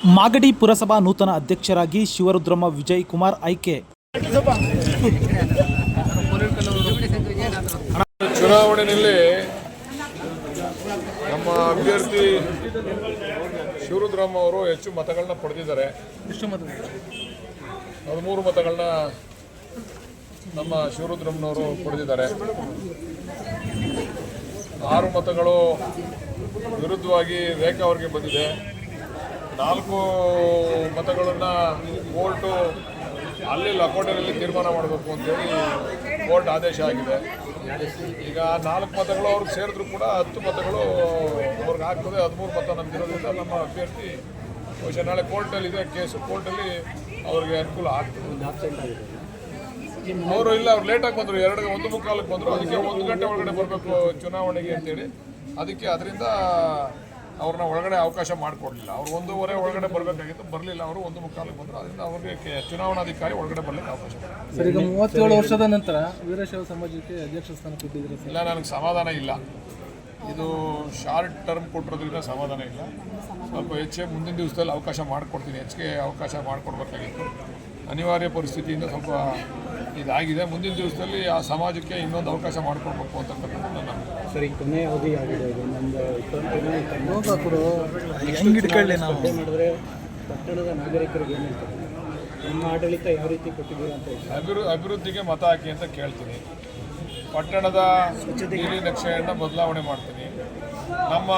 ಮಾಗಡಿ ಪುರಸಭಾ ನೂತನ ಅಧ್ಯಕ್ಷರಾಗಿ ಶಿವರುದ್ರಮ್ಮ ವಿಜಯ್ ಕುಮಾರ್ ಆಯ್ಕೆ. ಚುನಾವಣೆಯಲ್ಲಿ ನಮ್ಮ ಅಭ್ಯರ್ಥಿ ಶಿವರುದ್ರಮ್ಮ ಅವರು ಹೆಚ್ಚು ಮತಗಳನ್ನ ಪಡೆದಿದ್ದಾರೆ. ಹದಿಮೂರು ಮತಗಳನ್ನ ನಮ್ಮ ಶಿವರುದ್ರಮ್ಮನವರು ಪಡೆದಿದ್ದಾರೆ. ಆರು ಮತಗಳು ವಿರುದ್ಧವಾಗಿ ರೇಖಾ ಅವರಿಗೆ ಬಂದಿದೆ. ನಾಲ್ಕು ಮತಗಳನ್ನು ಕೋರ್ಟು ಅಲ್ಲಿ ಲಕೋಟೆಯಲ್ಲಿ ತೀರ್ಮಾನ ಮಾಡಬೇಕು ಅಂತೇಳಿ ಕೋರ್ಟ್ ಆದೇಶ ಆಗಿದೆ. ಈಗ ನಾಲ್ಕು ಮತಗಳು ಅವ್ರಿಗೆ ಸೇರಿದ್ರು ಕೂಡ ಹತ್ತು ಮತಗಳು ಅವ್ರಿಗೆ ಆಗ್ತದೆ. ಹದಿಮೂರು ಮತ ನಮ್ಗಿರೋದ್ರಿಂದ ನಮ್ಮ ಅಭ್ಯರ್ಥಿ ಬಹುಶಃ ನಾಳೆ ಕೋರ್ಟಲ್ಲಿ ಇದೆ. ಕೇಸು ಕೋರ್ಟಲ್ಲಿ ಅವ್ರಿಗೆ ಅನುಕೂಲ ಆಗ್ತದೆ. ಅವರು ಇಲ್ಲ, ಅವ್ರು ಲೇಟಾಗಿ ಬಂದರು. ಎರಡು, ಒಂದು ಮುಕ್ಕಾಲಕ್ಕೆ ಬಂದರು. ಅದಕ್ಕೆ ಒಂದು ಗಂಟೆ ಒಳಗಡೆ ಬರಬೇಕು ಚುನಾವಣೆಗೆ ಅಂತೇಳಿ. ಅದಕ್ಕೆ ಅದರಿಂದ ಅವ್ರನ್ನ ಒಳಗಡೆ ಅವಕಾಶ ಮಾಡಿಕೊಡ್ಲಿಲ್ಲ. ಅವ್ರು ಒಂದೂವರೆ ಒಳಗಡೆ ಬರಬೇಕಾಗಿತ್ತು. ಬರಲಿಲ್ಲ ಅವರು ಒಂದು ಮುಕ್ಕಾಲಕ್ಕೆ ಬಂದರು. ಅದರಿಂದ ಅವರಿಗೆ ಚುನಾವಣಾಧಿಕಾರಿ ಒಳಗಡೆ ಬರಲಿಕ್ಕೆ ಅವಕಾಶ. ಸರ್ ಈಗ ಮೂವತ್ತೇಳು ವರ್ಷದ ನಂತರ ವೀರಶೈವ ಸಮಾಜಕ್ಕೆ ಅಧ್ಯಕ್ಷ ಸ್ಥಾನ ಕೊಟ್ಟಿದ್ದೀರಾ ಇಲ್ಲ ನನಗೆ ಸಮಾಧಾನ ಇಲ್ಲ. ಇದು ಶಾರ್ಟ್ ಟರ್ಮ್ ಕೊಟ್ಟಿರೋದ್ರಿಂದ ಸಮಾಧಾನ ಇಲ್ಲ. ಸ್ವಲ್ಪ ಹೆಚ್ಚೆ ಮುಂದಿನ ದಿವಸದಲ್ಲಿ ಅವಕಾಶ ಮಾಡಿಕೊಡ್ತೀನಿ. ಹೆಚ್ಚಿಗೆ ಅವಕಾಶ ಮಾಡಿಕೊಡ್ಬೇಕಾಗಿತ್ತು. ಅನಿವಾರ್ಯ ಪರಿಸ್ಥಿತಿಯಿಂದ ಸ್ವಲ್ಪ ಇದಾಗಿದೆ. ಮುಂದಿನ ದಿವಸದಲ್ಲಿ ಆ ಸಮಾಜಕ್ಕೆ ಇನ್ನೊಂದು ಅವಕಾಶ ಮಾಡಿಕೊಡ್ಬೇಕು ಅಂತಕ್ಕಂಥದ್ದು ನನ್ನ ಸರಿ ಕೊನೆ ಅವಧಿ ಆಗಿದೆ ಮಾಡಿದ್ರೆ ಪಟ್ಟಣದ ನಾಗರಿಕರಿಗೆ ಏನು ಹೇಳ್ತಾರೆ? ನಮ್ಮ ಆಡಳಿತ ಯಾವ ರೀತಿ ಕೊಟ್ಟಿದ್ದೀರಾ ಅಂತ ಹೇಳಿ ಅಭಿವೃದ್ಧಿಗೆ ಮತ ಹಾಕಿ ಅಂತ ಕೇಳ್ತೀನಿ. ಪಟ್ಟಣದ ನೀಲಿ ನಕ್ಷೆಯನ್ನು ಬದಲಾವಣೆ ಮಾಡ್ತೀನಿ. ನಮ್ಮ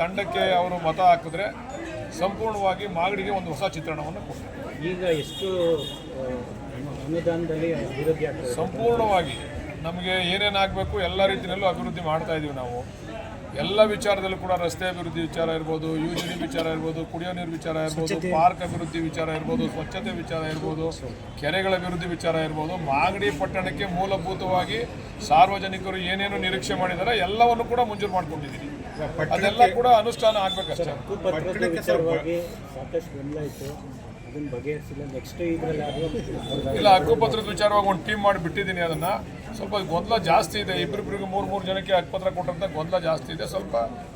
ತಂಡಕ್ಕೆ ಅವರು ಮತ ಹಾಕಿದ್ರೆ ಸಂಪೂರ್ಣವಾಗಿ ಮಾಗಡಿಗೆ ಒಂದು ಹೊಸ ಚಿತ್ರಣವನ್ನು ಕೊಡ್ತೀನಿ. ಈಗ ಎಷ್ಟು ಅನುದಾನದಲ್ಲಿ ಅಭಿವೃದ್ಧಿ ಸಂಪೂರ್ಣವಾಗಿ ನಮಗೆ ಏನೇನಾಗಬೇಕು ಎಲ್ಲ ರೀತಿಯಲ್ಲೂ ಅಭಿವೃದ್ಧಿ ಮಾಡ್ತಾ ಇದ್ದೀವಿ ನಾವು. ಎಲ್ಲ ವಿಚಾರದಲ್ಲೂ ಕೂಡ ರಸ್ತೆ ಅಭಿವೃದ್ಧಿ ವಿಚಾರ ಇರ್ಬೋದು ಯೋಜನೆ ವಿಚಾರ ಇರ್ಬೋದು ಕುಡಿಯೋ ನೀರು ವಿಚಾರ ಇರ್ಬೋದು ಪಾರ್ಕ್ ಅಭಿವೃದ್ಧಿ ವಿಚಾರ ಇರ್ಬೋದು ಸ್ವಚ್ಛತೆ ವಿಚಾರ ಇರ್ಬೋದು ಕೆರೆಗಳ ಅಭಿವೃದ್ಧಿ ವಿಚಾರ ಇರ್ಬೋದು ಮಾಗಡಿ ಪಟ್ಟಣಕ್ಕೆ ಮೂಲಭೂತವಾಗಿ ಸಾರ್ವಜನಿಕರು ಏನೇನು ನಿರೀಕ್ಷೆ ಮಾಡಿದ್ದಾರೆ ಎಲ್ಲವನ್ನು ಕೂಡ ಮಂಜೂರು ಮಾಡ್ಕೊಂಡಿದ್ದೀನಿ ಅದೆಲ್ಲ ಕೂಡ ಅನುಷ್ಠಾನ ಆಗ್ಬೇಕಷ್ಟೇ. ಇಲ್ಲ ಹಕ್ಕುಪತ್ರದ ವಿಚಾರವಾಗಿ ಒಂದು ಟೀಮ್ ಮಾಡಿ ಬಿಟ್ಟಿದ್ದೀನಿ ಅದನ್ನ. ಸ್ವಲ್ಪ ಗೊಂದಲ ಜಾಸ್ತಿ ಇದೆ. ಇಬ್ಬರಿಬ್ಬರಿಗೆ ಮೂರು ಮೂರು ಜನಕ್ಕೆ ಹಕ್ಕುಪತ್ರ ಕೊಟ್ಟಂತ ಗೊಂದಲ ಜಾಸ್ತಿ ಇದೆ. ಸ್ವಲ್ಪ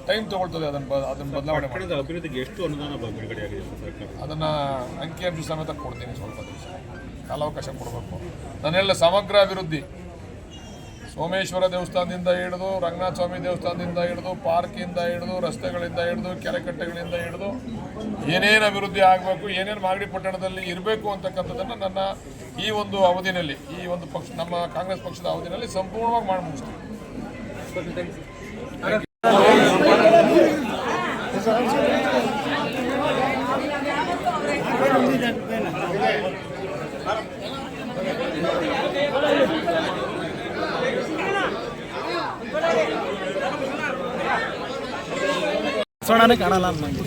ಟೈಮ್ ತಗೊಳ್ತದೆ ಅದನ್ನ ಅದನ್ನ ಬದಲಾವಣೆ ಮಾಡಿ. ಅಭಿವೃದ್ಧಿಗೆ ಎಷ್ಟು ಅನುದಾನ ಬಿಡುಗಡೆ ಆಗಿದೆ ಅದನ್ನು ಅದನ್ನ ಅಂಕಿಅಂಶ ಸಮೇತ ಕೊಡ್ತೀನಿ ಸ್ವಲ್ಪ ದಿವಸ. ಕಾಲಾವಕಾಶ ಕೊಡಬೇಕು. ನಾನೆಲ್ಲ ಸಮಗ್ರ ಅಭಿವೃದ್ಧಿ. ಸೋಮೇಶ್ವರ ದೇವಸ್ಥಾನದಿಂದ ಹಿಡಿದು ರಂಗನಾಥ ಸ್ವಾಮಿ ದೇವಸ್ಥಾನದಿಂದ ಹಿಡಿದು, ಪಾರ್ಕಿಂದ ಹಿಡಿದು, ರಸ್ತೆಗಳಿಂದ ಹಿಡಿದು, ಕೆರೆಕಟ್ಟೆಗಳಿಂದ ಹಿಡಿದು ಏನೇನು ಅಭಿವೃದ್ಧಿ ಆಗಬೇಕು, ಏನೇನು ಮಾಗಡಿ ಪಟ್ಟಣದಲ್ಲಿ ಇರಬೇಕು ಅಂತಕ್ಕಂಥದ್ದನ್ನು ನನ್ನ ಈ ಒಂದು ಅವಧಿನಲ್ಲಿ, ಈ ಒಂದು ಪಕ್ಷ, ನಮ್ಮ ಕಾಂಗ್ರೆಸ್ ಪಕ್ಷದ ಅವಧಿನಲ್ಲಿ ಸಂಪೂರ್ಣವಾಗಿ ಮಾಡಿ ಮುಗಿಸ್ತೀನಿ. ಸೊಣನೆ ಕಾಣಲ್ಲ ನಂಗೆ